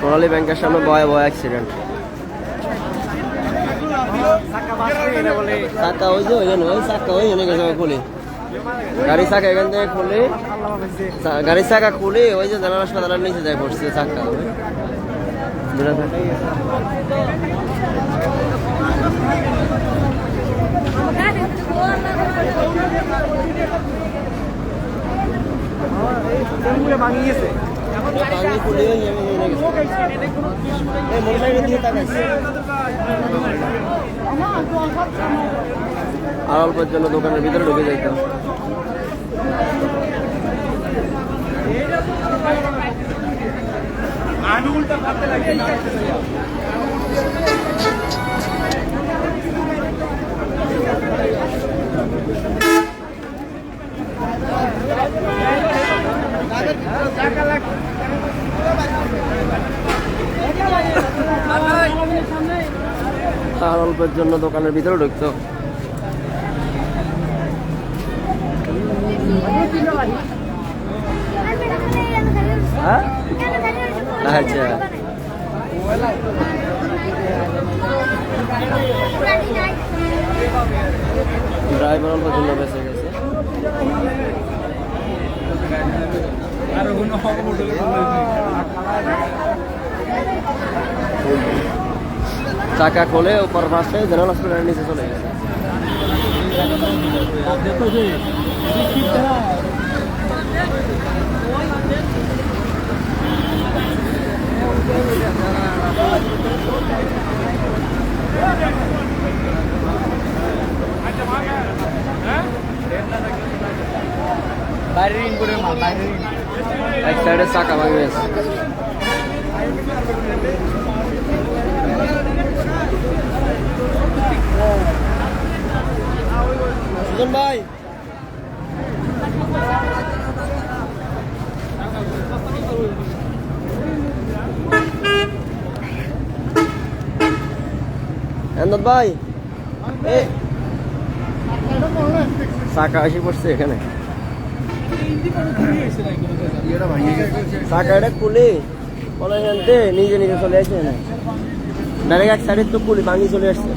সোনালী ব্যাংকের সামনে ভয়াবহ অ্যাক্সিডেন্ট চাকা ওই যে ওই চাকা গেছে খুলে গাড়ির চাকা এখান থেকে গাড়ির চাকা ওই যে নিচে যায় পড়ছে আর অল্পের জন্য দোকানের ভিতরে ঢুকে যাইতো আর অল্পের জন্য দোকানের ভিতরে ঢুকতো। হ্যাঁ? আচ্ছা ড্রাইভার অল্পের জন্য বেঁচে গেছে। চাকা খোলে উপর পাশে জেনারেল হসপিটালের নিচে চলে গেছে। এক সাইডে চাকা ভাঙে গেছে। সুজন ভাই। এন্দত ভাই। চাকা এসে পড়ছে এখানে। চাকা এটা খুলে। বলে নিজে নিজে চলে আসছে না ডাইরেক্ট এক সাইডে তো খুলি ভাঙি চলে আসছে।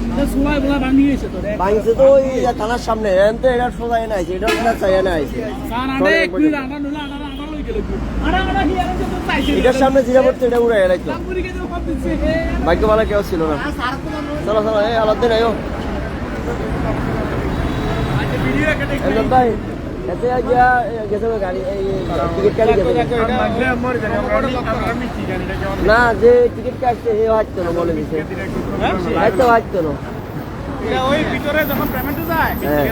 ভাঙছে তো ওই থানার সামনে এনতে এটা সোজা এনে আইছে এটা সোজা চাই এনে আইছে। এটার সামনে জিরা পড়ছে এটা উড়ে এলাই তো ভাগ্য ভালো কেউ ছিল না। চলো চলো এই আলাদিন আয়ো। এন্দত ভাই এতে গিয়া গেছে গাড়ি টিকিট কাটি গেছে। না যে টিকিট কাটছে হে হাঁটতো না বলে দিছে। হাঁটতো হাঁটতো না। ওই ভিতরে যখন পেমেন্ট যায় হ্যাঁ।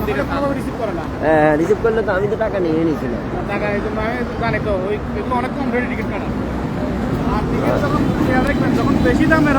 রিসিভ করে না হ্যাঁ রিসিভ করলে তো আমি তো টাকা নিয়ে নিয়েছিলাম। টাকা এই জন্য আমি জানি তো ওই এগুলো অনেক কম টিকিট কাটা। আর টিকিট যখন যখন বেশি দামের